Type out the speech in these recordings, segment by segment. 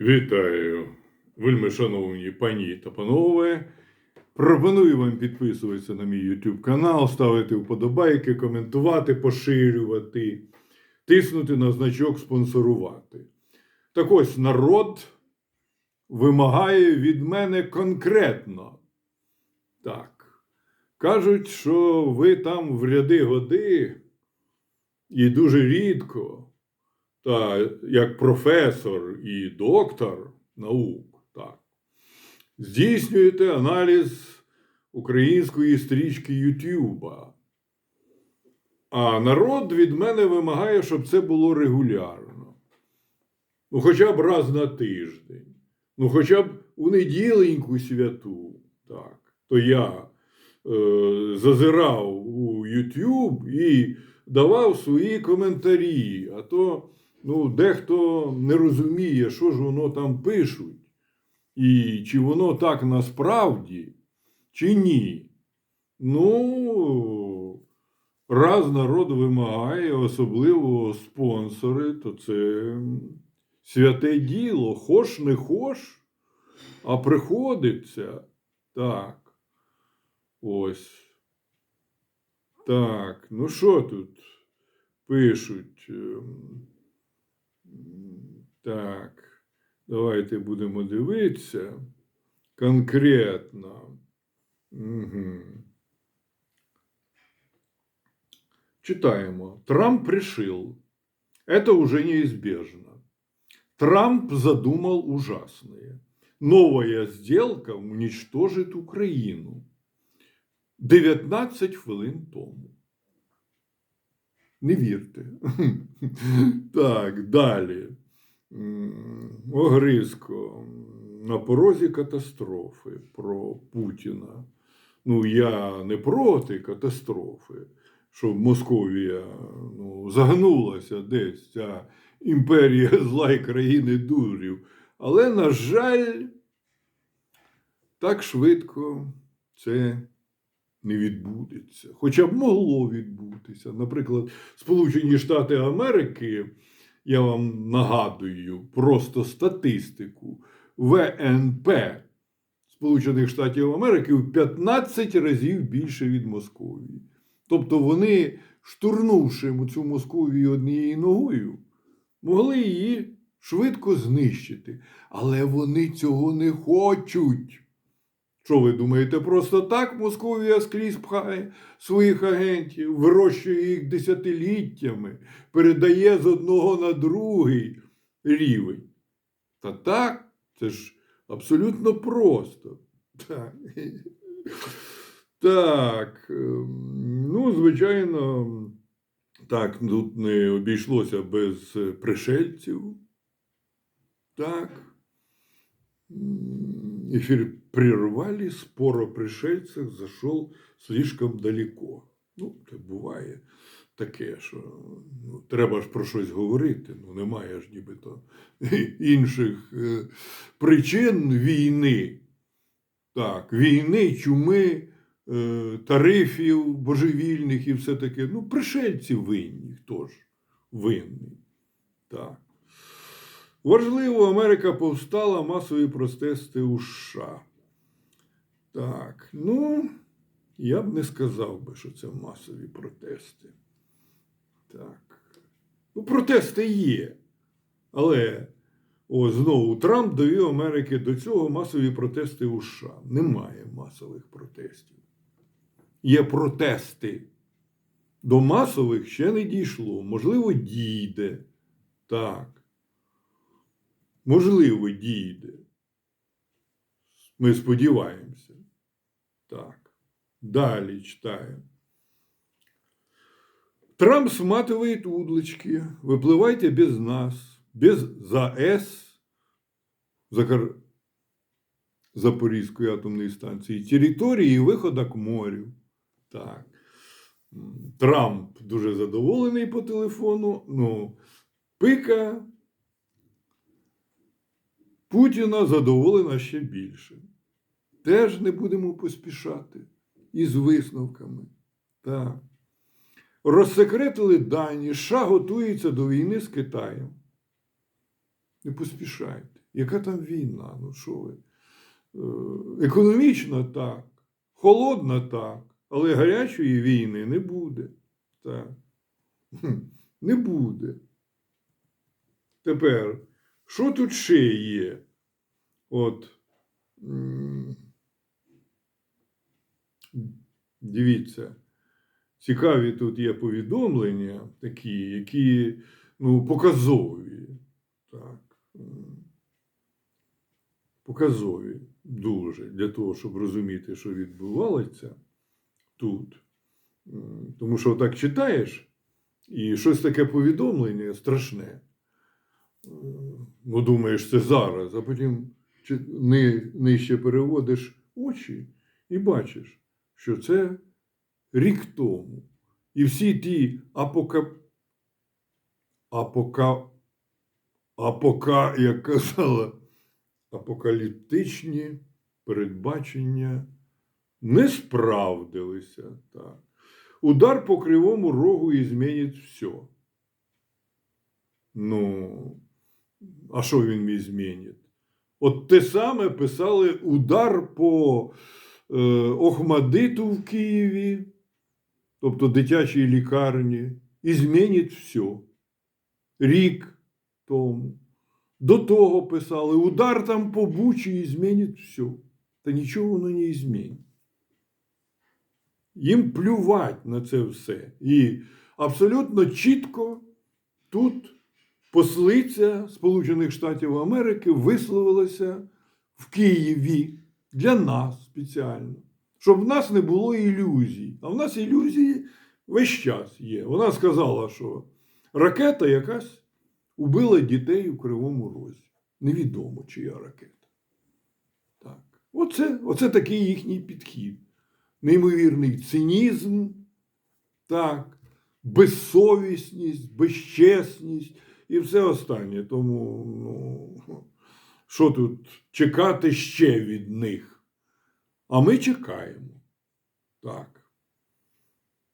Вітаю, вельми шановні пані та панове. Пропоную вам підписуватися на мій YouTube канал, ставити вподобайки, коментувати, поширювати, тиснути на значок спонсорувати. Так ось народ вимагає від мене конкретно. Так. Кажуть, що ви там в ряди годи і дуже рідко та як професор і доктор наук, так, здійснюєте аналіз української стрічки Ютуба. А народ від мене вимагає, щоб це було регулярно. Ну, хоча б раз на тиждень, ну, хоча б у неділеньку святу. Так, то я е, зазирав у YouTube і давав свої коментарі. А то ну, дехто не розуміє, що ж воно там пишуть, і чи воно так насправді, чи ні. Ну, раз народ вимагає, особливо спонсори, то це святе діло. Хош не хош, а приходиться. Так. Ось. Так, ну що тут пишуть? Ем, Так, давайте будемо дивитися конкретно. Угу. Читаємо. Трамп решил. Это уже неизбежно. Трамп задумал ужасное. Новая сделка уничтожит Украину. 19 хвилин тому. Не вірте. Так, далі. Огризко. На порозі катастрофи про Путіна. Ну, я не проти катастрофи, щоб Московія ну, загнулася десь ця імперія зла і країни дурів. Але, на жаль, так швидко це не відбудеться. Хоча б могло відбутися. Наприклад, Сполучені Штати Америки, я вам нагадую просто статистику, ВНП Сполучених Штатів Америки в 15 разів більше від Московії. Тобто вони, штурнувши цю Московію однією ногою, могли її швидко знищити. Але вони цього не хочуть. Що ви думаєте, просто так Московія скрізь пхає своїх агентів, вирощує їх десятиліттями, передає з одного на другий рівень? Та так, це ж абсолютно просто. Так, так ем, ну, звичайно, так, тут не обійшлося без пришельців. Так. Эфир прервали, спор о пришельцях зашел слишком далеко. Ну, це буває таке, що ну, треба ж про щось говорити. Ну, немає ж нібито інших е, причин війни. Так, війни, чуми, е, тарифів божевільних і все таке. Ну, пришельці винні. Хто ж винний? Так. Важливо, Америка повстала масові протести у США. Так, ну, я б не сказав би, що це масові протести. Так. Ну, протести є. Але о, знову Трамп довів Америки до цього масові протести у США. Немає масових протестів. Є протести. До масових ще не дійшло. Можливо, дійде. Так. Можливо, дійде. Ми сподіваємося. Так. Далі читаємо. Трамп сматывает удлочки. Выплывайте без нас, без ЗАЭС, Закар... Запорізької атомної станції, території і вихода к морю. Так. М, Трамп дуже задоволений по телефону. Ну, пика Путіна задоволена ще більше. Теж не будемо поспішати із висновками. Так. Розсекретили дані, США готується до війни з Китаєм. Не поспішайте. Яка там війна? Ну що ви? Е, Економічно так, холодна так, але гарячої війни не буде. Так. Не буде. Тепер, що тут ще є? От. Дивіться, цікаві тут є повідомлення такі, які ну, показові. Так. Показові дуже для того, щоб розуміти, що відбувалося тут. Тому що так читаєш, і щось таке повідомлення страшне. Ну, думаєш, це зараз, а потім нижче переводиш очі і бачиш, що це рік тому. І всі ті апока... Апока... Апока, як казала, апокаліптичні передбачення не справдилися. Так. Удар по кривому рогу і змінить все. Ну, а що він міг змінить? От те саме писали удар по Охмадиту в Києві, тобто дитячій лікарні, і змінить все. Рік тому. До того писали удар там по Бучі і змінить все. Та нічого воно не змінить. Їм плювать на це все. І абсолютно чітко тут послиця Сполучених Штатів Америки висловилася в Києві для нас спеціально, щоб в нас не було ілюзій. А в нас ілюзії весь час є. Вона сказала, що ракета якась убила дітей у Кривому Розі. Невідомо, чия ракета. Так. Оце, оце такий їхній підхід. Неймовірний цинізм, так, безсовісність, безчесність і все останнє. Тому, ну, що тут чекати ще від них? А ми чекаємо. Так.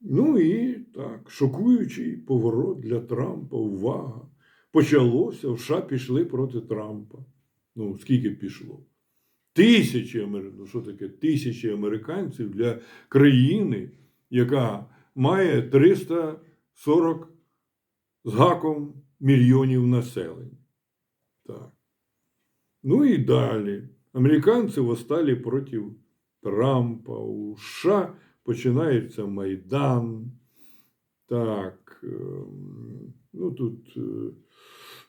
Ну і так, шокуючий поворот для Трампа, увага. Почалося, в США пішли проти Трампа. Ну, скільки пішло? Тисячі ну що таке? Тисячі американців для країни, яка має 340 з гаком мільйонів населення. Так. Ну і далі. Американці восстали проти Трампа. У США починається Майдан. Так. ем, Ну тут е,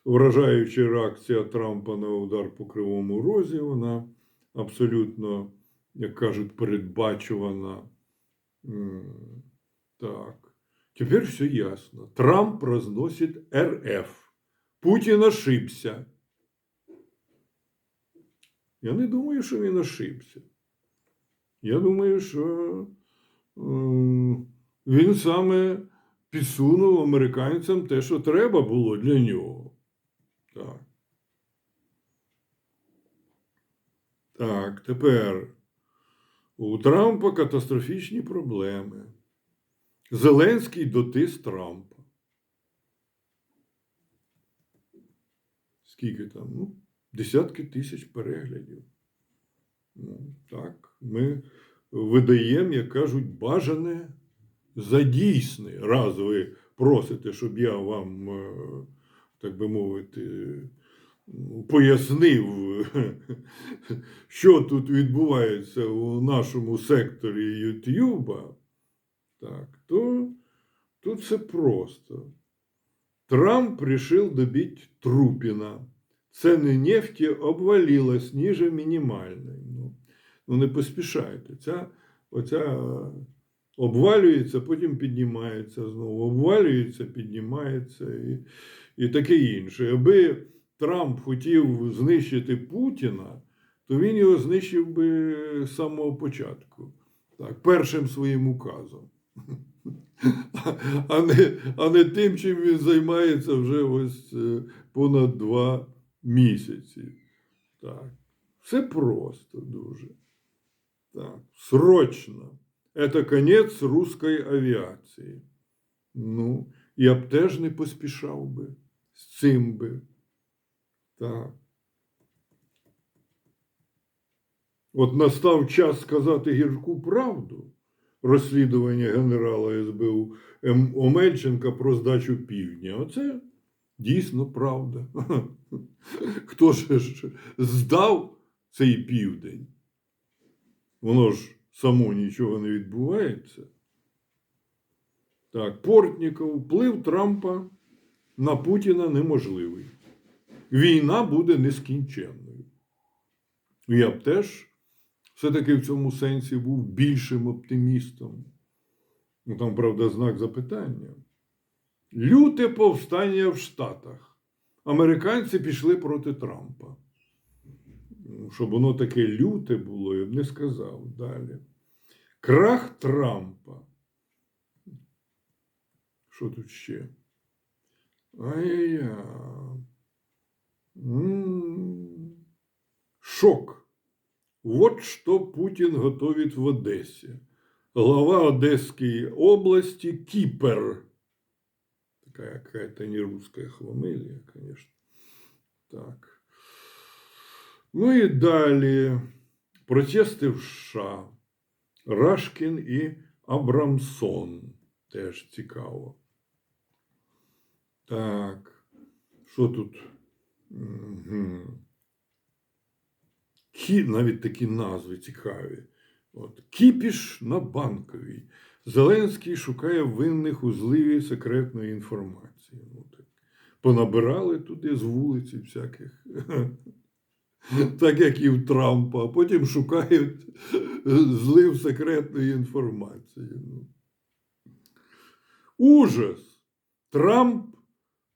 вражаюча реакція Трампа на удар по кривому розі. Вона абсолютно, як кажуть, передбачувана. М, Так. Теперь все ясно. Трамп разносит РФ. Путін ошибся. Я не думаю, що він ошибся. Я думаю, що ем, він саме підсунув американцям те, що треба було для нього. Так. Так, тепер у Трампа катастрофічні проблеми. Зеленський дотис Трампа. Скільки там? Ну, десятки тисяч переглядів. Ну, так, ми видаємо, як кажуть, бажане за дійсне. Раз ви просите, щоб я вам, е, так би мовити, пояснив, що тут відбувається у нашому секторі Ютуба, так, то тут все просто. Трамп решил добить Трупіна. Ціни нефті обвалились ніже мінімальної. Ну, ну не поспішайте. Ця, оця е, обвалюється, потім піднімається знову. Обвалюється, піднімається і, і таке інше. Аби Трамп хотів знищити Путіна, то він його знищив би з самого початку. Так, першим своїм указом. А не, а не тим, чим він займається вже ось е, понад два місяці. Так. Все просто дуже. Так. Срочно. Это конець русської авіації. Ну, я б теж не поспішав би з цим би. Так. От настав час сказати гірку правду розслідування генерала СБУ Омельченка про здачу півдня. Оце дійсно правда. Хто ж здав цей південь? Воно ж само нічого не відбувається. Так, Портніков, вплив Трампа на Путіна неможливий. Війна буде нескінченною. Я б теж все-таки в цьому сенсі був більшим оптимістом. Ну, там, правда, знак запитання. Люте повстання в Штатах. Американці пішли проти Трампа. Щоб воно таке люте було, я б не сказав далі. Крах Трампа. Що тут ще? Ай-яй-яй. Шок. Вот что Путин готовит в Одессе. Глава Одесской области Кипер. Такая какая-то не русская хламелия, конечно. Так. Ну и далее. Протести в США. Рашкін і Абрамсон. Теж цікаво. Так. Що тут? Мгм. Кі, навіть такі назви цікаві. От. Кіпіш на банковій. Зеленський шукає винних у зливі секретної інформації. Ну, так. Понабирали туди з вулиці всяких. Так як і в Трампа, а потім шукають злив секретної інформації. Ну. Ужас! Трамп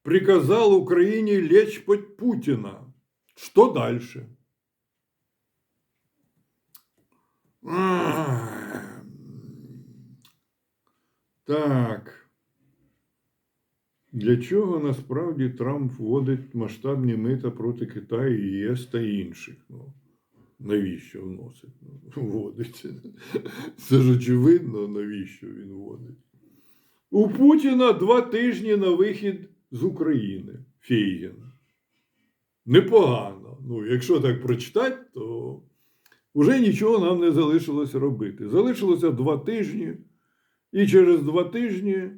приказал Украине лечь под Путина. Что дальше? Ах. Так. Для чого насправді Трамп вводить масштабні мита проти Китаю, ЄС та інших? Ну, навіщо вносить? Ну, вводить. Це ж очевидно, навіщо він вводить. У Путіна два тижні на вихід з України. Фейгін. Непогано. Ну, якщо так прочитати, то вже нічого нам не залишилося робити. Залишилося два тижні, і через два тижні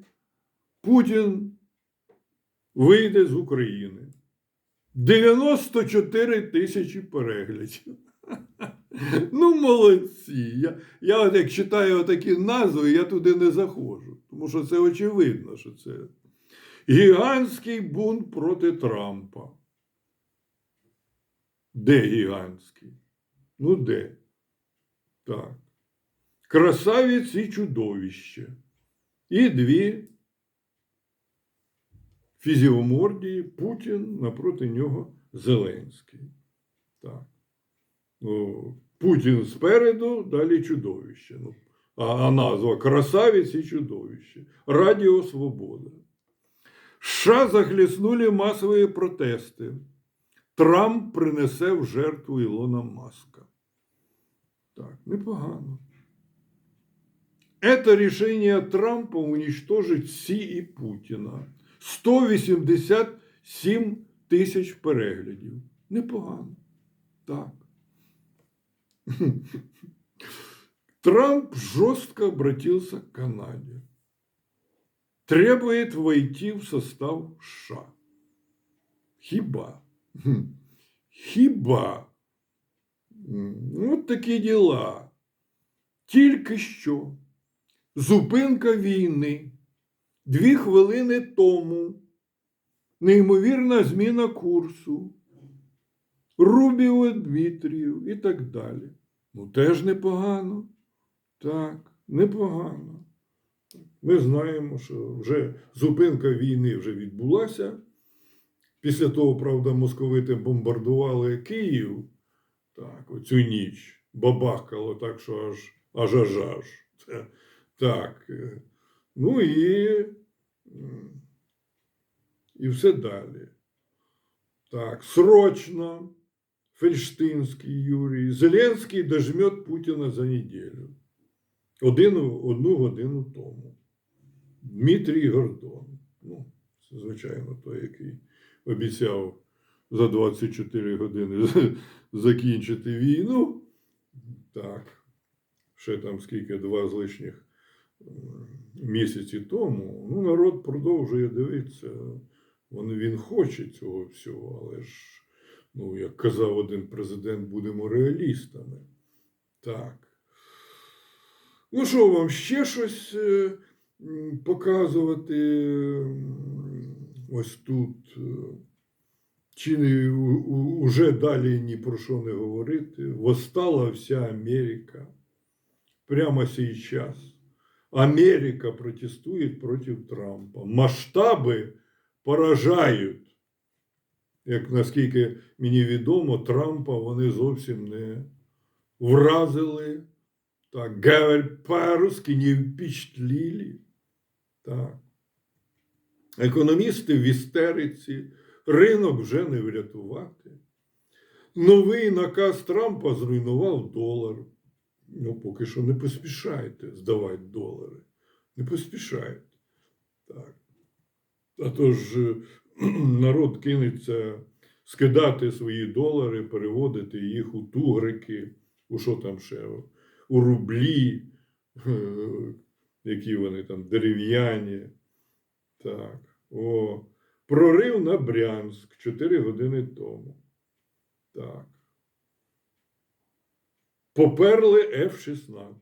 Путін вийде з України. 94 тисячі переглядів. Ну, молодці. Я, я от як читаю такі назви, я туди не заходжу. Тому що це очевидно, що це гігантський бунт проти Трампа. Де гігантський? Ну, де? Так. Красавець і чудовище. І дві фізіомордії Путін напроти нього Зеленський. Так. Ну, Путін спереду, далі чудовище. Ну, а, назва Красавець і чудовище. Радіо Свобода. США захліснули масові протести. Трамп принесе в жертву Ілона Маска. Так, непогано. Это решение Трампа уничтожить Сі і Путіна. 187 тисяч переглядів. Непогано. Так. Трамп жестко обратился к Канаде. Требует войти в состав США. Хіба? Хм. Хіба? М, От такі діла. Тільки що Зупинка війни. Дві хвилини тому. Неймовірна зміна курсу. Рубіо Дмитрів і так далі. Ну, теж непогано. Так, непогано. Ми знаємо, що вже зупинка війни вже відбулася. Після того, правда, московити бомбардували Київ. Так, оцю ніч бабахкало так, що аж аж аж аж. Так. е, Ну і, і все далі. Так, срочно. Фельштинський Юрій. Зеленський дожмет Путіна за неділю. Один, одну годину тому. Дмитрій Гордон. Ну, це, звичайно, той, який обіцяв за 24 години закінчити війну. Так, ще там скільки, два з лишніх місяці тому. Ну, народ продовжує дивитися. Він, він хоче цього всього, але ж, ну, як казав один президент, будемо реалістами. Так. Ну, що вам ще щось е, показувати? Ось тут. е, Чи не, уже далі ні про що не говорити? Восстала вся Америка. Прямо сейчас. Америка протестует против Трампа. Масштаби поражають. Як наскільки мені відомо, Трампа вони зовсім не вразили. Так, говорить по-русски не впечатлили. Так. Економісти в істериці, ринок вже не врятувати. Новий наказ Трампа зруйнував долар. Ну, поки що не поспішайте здавати долари. Не поспішайте. Так. А то ж народ кинеться скидати свої долари, переводити їх у тугрики, у що там ще, у рублі, е, які вони там дерев'яні. Так. О, прорив на Брянськ 4 години тому. Так. Поперли F-16.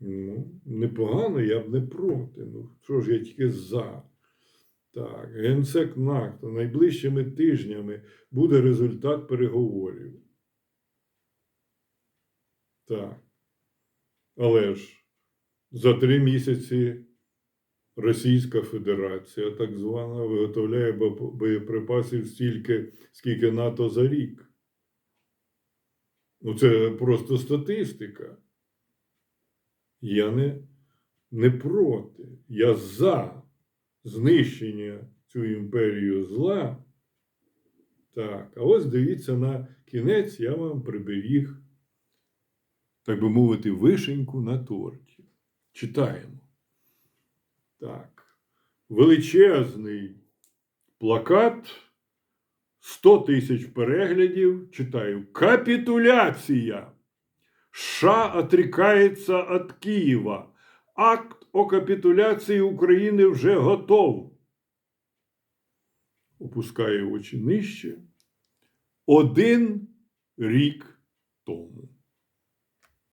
Ну, непогано, я б не проти. Ну, що ж я тільки за. Так, генсек НАКТО найближчими тижнями буде результат переговорів. Так. Але ж за три місяці Російська Федерація, так звана, виготовляє боєприпасів стільки, скільки НАТО за рік. Ну, це просто статистика. Я не, не проти. Я за знищення цю імперію зла. Так, а ось дивіться на кінець, я вам приберіг, так би мовити, вишеньку на торті. Читаємо. Так. Величезний плакат, 100 тисяч переглядів. Читаю. Капітуляція. США отрікається від Києва. Акт о капітуляції України вже готов. Опускає очі нижче. Один рік тому.